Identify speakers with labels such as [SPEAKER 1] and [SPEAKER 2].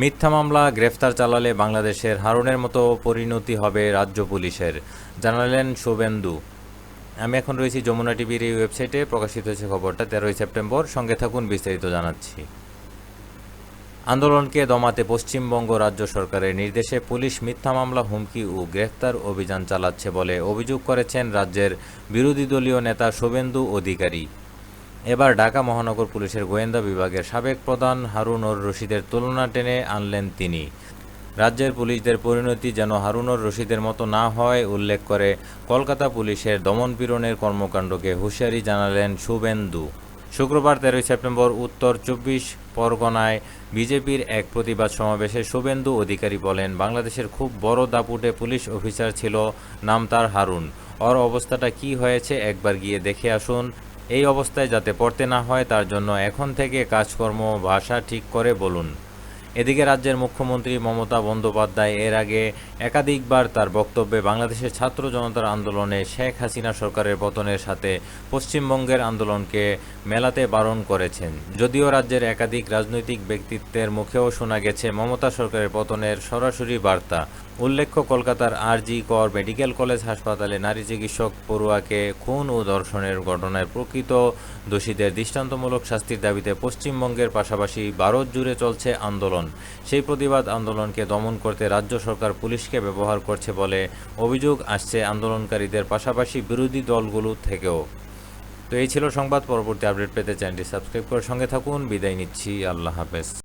[SPEAKER 1] মিথ্যা মামলা গ্রেফতার চালালে বাংলাদেশের হারুনের মতো পরিণতি হবে রাজ্য পুলিশের। জানালেন শুভেন্দু। আমি এখন রয়েছি যমুনা টিভির এই ওয়েবসাইটে। প্রকাশিত হয়েছে খবরটা তেরোই সেপ্টেম্বর। সঙ্গে থাকুন, বিস্তারিত জানাচ্ছি। আন্দোলনকে দমাতে পশ্চিমবঙ্গ রাজ্য সরকারের নির্দেশে পুলিশ মিথ্যা মামলা, হুমকি ও গ্রেফতার অভিযান চালাচ্ছে বলে অভিযোগ করেছেন রাজ্যের বিরোধী দলীয় নেতা শুভেন্দু অধিকারী। এবার ঢাকা মহানগর পুলিশের গোয়েন্দা বিভাগের সাবেক প্রধান হারুনর রশিদের তুলনা টেনে আনলেন তিনি। রাজ্যের পুলিশদের পরিণতি যেন হারুনর রশিদের মতো না হয়, উল্লেখ করে কলকাতা পুলিশের দমনপীড়নের কর্মকাণ্ডকে হুঁশিয়ারি জানালেন শুভেন্দু। শুক্রবার তেরোই সেপ্টেম্বর উত্তর চব্বিশ পরগনায় বিজেপির এক প্রতিবাদ সমাবেশে শুভেন্দু অধিকারী বলেন, বাংলাদেশের খুব বড় দাপুটে পুলিশ অফিসার ছিল, নাম তার হারুন। ওর অবস্থাটা কি হয়েছে একবার গিয়ে দেখে আসুন। এই অবস্থায় যাতে পড়তে না হয়, তার জন্য এখন থেকে কাজকর্ম ভাষা ঠিক করে বলুন। এদিকে রাজ্যের মুখ্যমন্ত্রী মমতা বন্দ্যোপাধ্যায় এর আগে একাধিকবার তার বক্তব্যে বাংলাদেশের ছাত্র জনতার আন্দোলনে শেখ হাসিনা সরকারের পতনের সাথে পশ্চিমবঙ্গের আন্দোলনকে মেলাতে বারণ করেছেন। যদিও রাজ্যের একাধিক রাজনৈতিক ব্যক্তিত্বের মুখেও শোনা গেছে মমতা সরকারের পতনের সরাসরি বার্তা। উল্লেখ্য, কলকাতার আরজি কর মেডিকেল কলেজ হাসপাতালে নারী চিকিৎসক পড়ুয়াকে খুন ও ধর্ষণের ঘটনায় প্রকৃত দোষীদের দৃষ্টান্তমূলক শাস্তির দাবিতে পশ্চিমবঙ্গের পাশাপাশি ভারত জুড়ে চলছে আন্দোলন। সেই প্রতিবাদ আন্দোলনকে দমন করতে রাজ্য সরকার পুলিশকে ব্যবহার করছে বলে অভিযোগ আসছে আন্দোলনকারীদের পাশাপাশি বিরোধী দলগুলো থেকেও। তো এই ছিল সংবাদ। পরবর্তী আপডেট পেতে চ্যানেলটি সাবস্ক্রাইব করে সঙ্গে থাকুন। বিদায় নিচ্ছি। আল্লাহ হাফেজ।